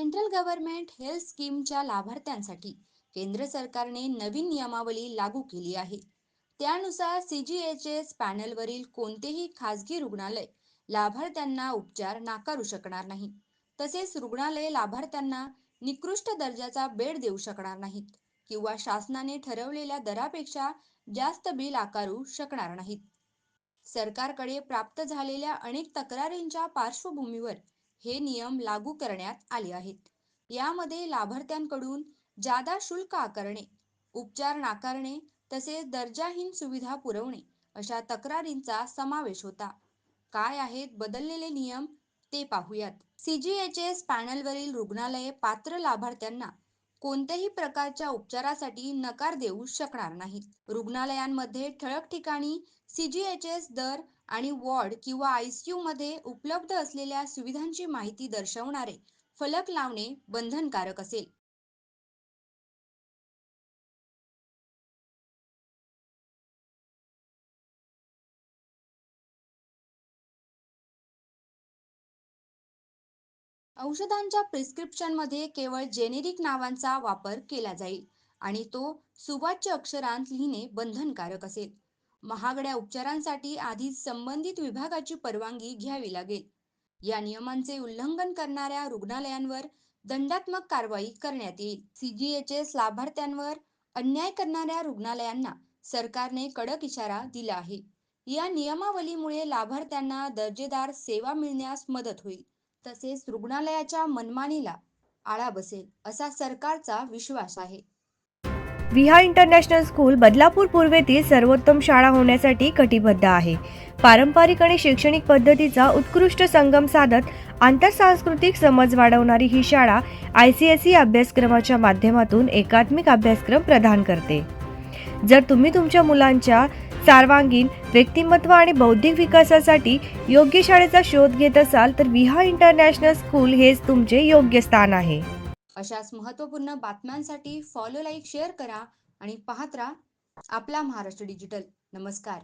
Central government health स्कीमच्या लाभार्थ्यांसाठी केंद्र सरकारने नवीन नियमावली लागू केली आहे. त्यानुसार सी जी एच एस पॅनलवरील कोणतेही खासगी रुग्णालय लाभार्थ्यांना उपचार नाकारू शकणार नाही. तसेच रुग्णालय लाभार्थ्यांना निकृष्ट दर्जाचा बेड देऊ शकणार नाहीत किंवा शासनाने ठरवलेल्या दरापेक्षा जास्त बिल आकारू शकणार नाहीत. सरकारकडे प्राप्त झालेल्या अनेक तक्रारींच्या पार्श्वभूमीवर हे नियम लागू करण्यात आले आहेत. यामध्ये लाभार्थ्यांकडून जादा शुल्क आकारणे उपचार नाकारणे तसेच दर्जाहीन सुविधा पुरवणे अशा तक्रारींचा समावेश होता. काय आहेत बदललेले नियम ते पाहूयात. सीजीएचएस पॅनलवरील रुग्णालये पात्र लाभार्थ्यांना कोणत्याही प्रकारच्या उपचारासाठी नकार देऊ शकणार नाहीत रुग्णालयांमध्ये ठळक ठिकाणी सीजीएचएस दर आणि वॉर्ड किंवा आयसीयू मध्ये उपलब्ध असलेल्या सुविधांची माहिती दर्शवणारे फलक लावणे बंधनकारक असेल. औषधांच्या प्रिस्क्रिप्शनमध्ये केवळ जेनेरिक नावांचा वापर केला जाईल आणि तो सुवाच्य अक्षरांत लिहिणे बंधनकारक असेल. महागड्या उपचारांसाठी आधीच संबंधित विभागाची परवानगी घ्यावी लागेल. या नियमांचे उल्लंघन करणाऱ्या रुग्णालयांवर दंडात्मक कारवाई करण्यात येईल. सीजीएचएस लाभार्थ्यांवर अन्याय करणाऱ्या रुग्णालयांना सरकारने कडक इशारा दिला आहे. या नियमावलीमुळे लाभार्थ्यांना दर्जेदार सेवा मिळण्यास मदत होईल. तसेच रुग्णालयाच्या मनमानीला आळा बसेल असा सरकारचा विश्वास आहे. विहा इंटरनॅशनल स्कूल बदलापूर पूर्वेतील सर्वोत्तम शाळा होण्यासाठी कटिबद्ध आहे. पारंपरिक आणि शैक्षणिक पद्धतीचा उत्कृष्ट संगम साधत आंतरसांस्कृतिक समज वाढवणारी ही शाळा आय सी एस ई अभ्यासक्रमाच्या माध्यमातून एकात्मिक अभ्यासक्रम प्रदान करते. जर तुम्ही तुमच्या मुलांच्या सर्वांगीण व्यक्तिमत्व आणि बौद्धिक विकासासाठी योग्य शाळेचा शोध घेत असाल तर विहा इंटरनॅशनल स्कूल हेच तुमचे योग्य स्थान आहे. अशाच महत्त्वपूर्ण बातम्यांसाठी फॉलो लाईक शेअर करा आणि पाहत राहा आपला महाराष्ट्र डिजिटल नमस्कार.